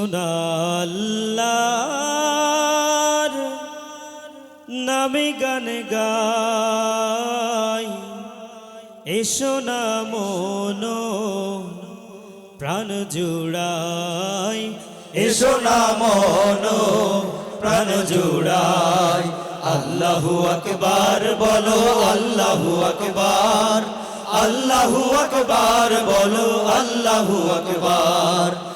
সোনাল্লার নামে গান গাই। এসো না মন, প্রাণ জুড়াই। এসো না মন, প্রাণ জুড়াই। আল্লাহু আকবার বলো, আল্লাহু আকবার। আল্লাহু আকবার বলো, আল্লাহু আকবার।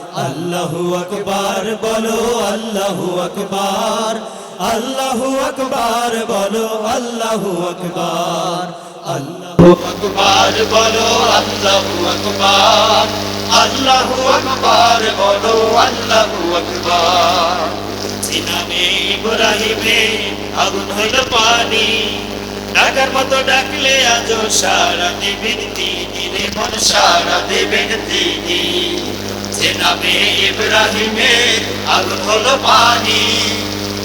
আল্লাহু আকবার বলো, আল্লাহু আকবার আল্লাহু আকবার বলো, আল্লাহু আকবার আল্লাহু আকবার বলো, আল্লাহু আকবার আল্লাহু আকবার বলো, আল্লাহু আকবার। সিনামে ইব্রাহিমে আগুন হইল পানি। ডাকার মতো ডাকলে আজও সারা দেবেন তিনি রে, মন সারা দেবেন তিনি। যে নামে ইব্রাহিমে আগুন হলো পানি,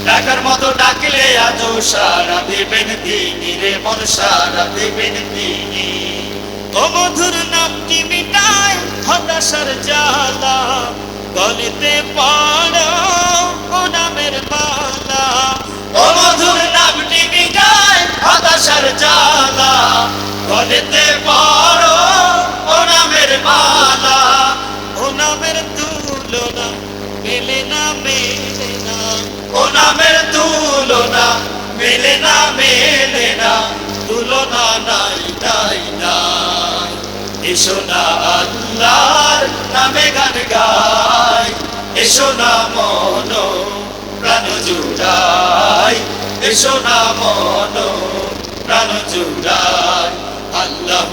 ডাকার মতো ডাকলে আজ সারা দেবেন তিনি রে, মন সারা দেবেন তিনি। ও মধুর নাম নামটি মিটায় হতাশার জ্বালা, গলিতে পড়ো গলেতে পড়ো, ও নামের মালা ও নামের তুলনা, মেলে না মেলে না। ও নামের তুলনা, মেলে না মেলে না। তুলনা নাই নাই নাই। এসো না আল্লাহর নামে গান গাই, এসো না মন প্রাণ জুড়াই, এসো না মন প্রাণ জুড়াই।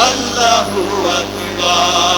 আল্লাহু আকবার।